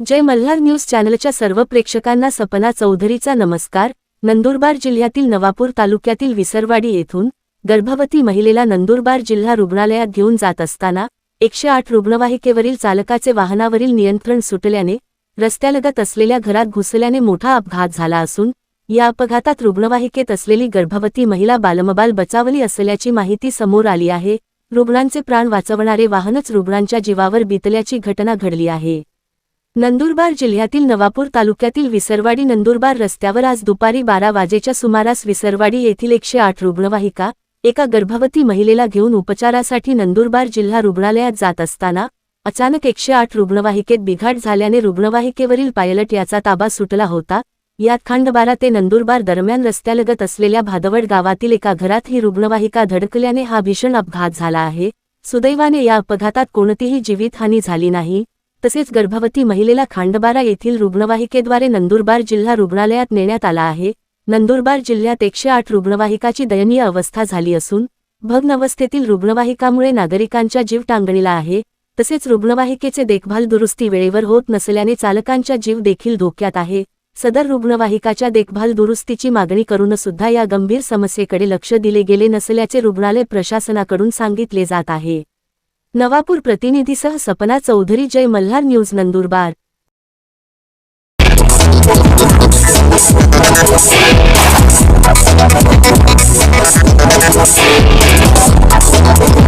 जय Malhar news चॅनलच्या सर्व प्रेक्षकांना सपना चौधरीचा नमस्कार. नंदुरबार जिल्ह्यातील नवापूर तालुक्यातील विसरवाडी येथून गर्भवती महिलेला नंदुरबार जिल्हा रुग्णालयात घेऊन जात असताना एकशे आठ रुग्णवाहिकेवरील चालकाचे वाहनावरील नियंत्रण सुटल्याने रस्त्यालगत असलेल्या घरात घुसल्याने मोठा अपघात झाला असून या अपघातात रुग्णवाहिकेत असलेली गर्भवती महिला बालमबाल बचावली असल्याची माहिती समोर आली आहे. रुग्णांचे प्राण वाचवणारे वाहनच रुग्णांच्या जीवावर बितल्याची घटना घडली आहे. नंदुरबार जिल्ह्यातील नवापूर तालुक्यातील विसरवाडी नंदुरबार रस्त्यावर आज दुपारी बारा वाजेच्या सुमारास विसरवाडी येथील एकशे आठ रुग्णवाहिका एका गर्भवती महिलेला घेऊन उपचारासाठी नंदुरबार जिल्हा रुग्णालयात जात असताना अचानक एकशे आठ रुग्णवाहिकेत बिघाड झाल्याने रुग्णवाहिकेवरील पायलट याचा ताबा सुटला होता. यात खांडबारा ते नंदुरबार दरम्यान रस्त्यालगत असलेल्या भादवड गावातील एका घरात ही रुग्णवाहिका धडकल्याने हा भीषण अपघात झाला आहे. सुदैवाने या अपघातात कोणतीही जीवितहानी झाली नाही. तसेच गर्भवती महिलेला खांडबारा येथील रुग्णवाहिकेद्वारे नंदुरबार जिल्हा रुग्णालयात नेण्यात आला आहे. नंदुरबार जिल्ह्यात एकशे आठ रुग्णवाहिकाची दयनीय अवस्था झाली असून भग्न अवस्थेतील रुग्णवाहिकामुळे नागरिकांच्या जीव टांगणीला आहे. तसेच रुग्णवाहिकेचे देखभाल दुरुस्ती वेळेवर होत नसल्याने चालकांच्या जीव देखील धोक्यात आहे. सदर रुग्णवाहिकाच्या देखभाल दुरुस्तीची मागणी करूनसुद्धा या गंभीर समस्येकडे लक्ष दिले गेले नसल्याचे रुग्णालय प्रशासनाकडून सांगितले जात आहे. नवापूर प्रतिनिधीसह सपना चौधरी जय मल्हार न्यूज नंदुरबार.